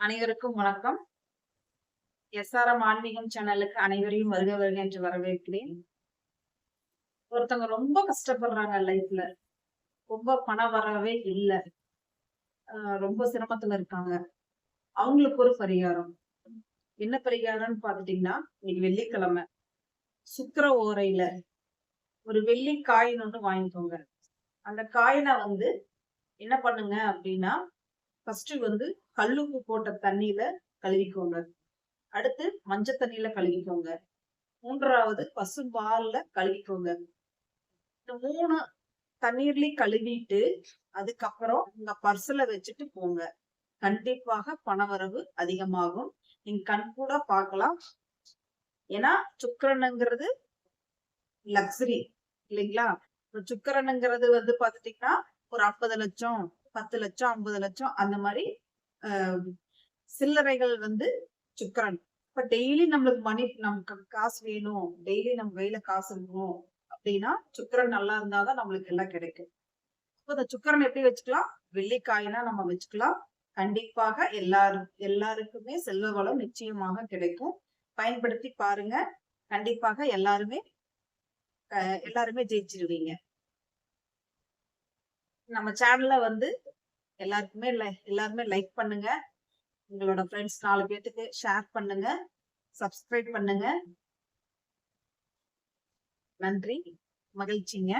அனைவருக்கும் வணக்கம். எஸ்ஆர்எம் ஆன்மீகம் சேனலுக்கு அனைவரையும் வருக வருக என்று வரவேற்கிறேன். ஒருத்தவங்க ரொம்ப கஷ்டப்படுறாங்க லைஃப்ல. ரொம்ப பணம் வரவே இல்லை. ரொம்ப சிரமத்துல இருக்காங்க. அவங்களுக்கு ஒரு பரிகாரம். என்ன பரிகாரம்னு பாத்துட்டீங்கன்னா இன்னைக்கு வெள்ளிக்கிழமை. சுக்கிர ஓரையில ஒரு வெள்ளி காயின் ஒன்று வாங்கிக்கோங்க. அந்த காயினை வந்து என்ன பண்ணுங்க அப்படின்னா ஃபர்ஸ்ட் வந்து கல்லுப்பு போட்ட தண்ணியில கழுவிக்கோங்க. அடுத்து மஞ்சள் தண்ணியில கழுவிக்கோங்க. மூன்றாவது பசும்பால்ல கழுவிக்கோங்க. இந்த மூணு தண்ணீர்லயும் கழுவிட்டு அதுக்கப்புறம் உங்க பர்ஸ்ல வச்சுட்டு போங்க. கண்டிப்பாக பணவரவு அதிகமாகும். நீங்க கண் கூட பார்க்கலாம். ஏன்னா சுக்கரனுங்கிறது லக்ஸரி இல்லைங்களா? சுக்கரனுங்கிறது வந்து பாத்துட்டீங்கன்னா ஒரு ஐம்பது லட்சம். பத்து லட்சம் ஐம்பது லட்சம் அந்த மாதிரி சில்லறைகள் வந்து சுக்கரன். இப்ப டெய்லி நம்மளுக்கு மணி நமக்கு காசு வேணும். டெய்லி நம்ம கையில காசு இருக்கணும் அப்படின்னா சுக்கரன் நல்லா இருந்தாதான் நம்மளுக்கு எல்லாம் கிடைக்கும். இப்ப இந்த சுக்கரன் எப்படி வச்சுக்கலாம்? வெள்ளிக்காயினா நம்ம வச்சுக்கலாம். கண்டிப்பாக எல்லாரும் எல்லாருக்குமே செல்வ வளம் நிச்சயமாக கிடைக்கும். பயன்படுத்தி பாருங்க. கண்டிப்பாக எல்லாருமே எல்லாருமே ஜெயிச்சிருவீங்க. நம்ம சேனல்ல வந்து எல்லாருக்குமே லை- எல்லாருமே லைக் பண்ணுங்க. உங்களோட ஃப்ரெண்ட்ஸ் நாலு பேர்த்துக்கு ஷேர் பண்ணுங்க. சப்ஸ்கிரைப் பண்ணுங்க. நன்றி. மகிழ்ச்சிங்க.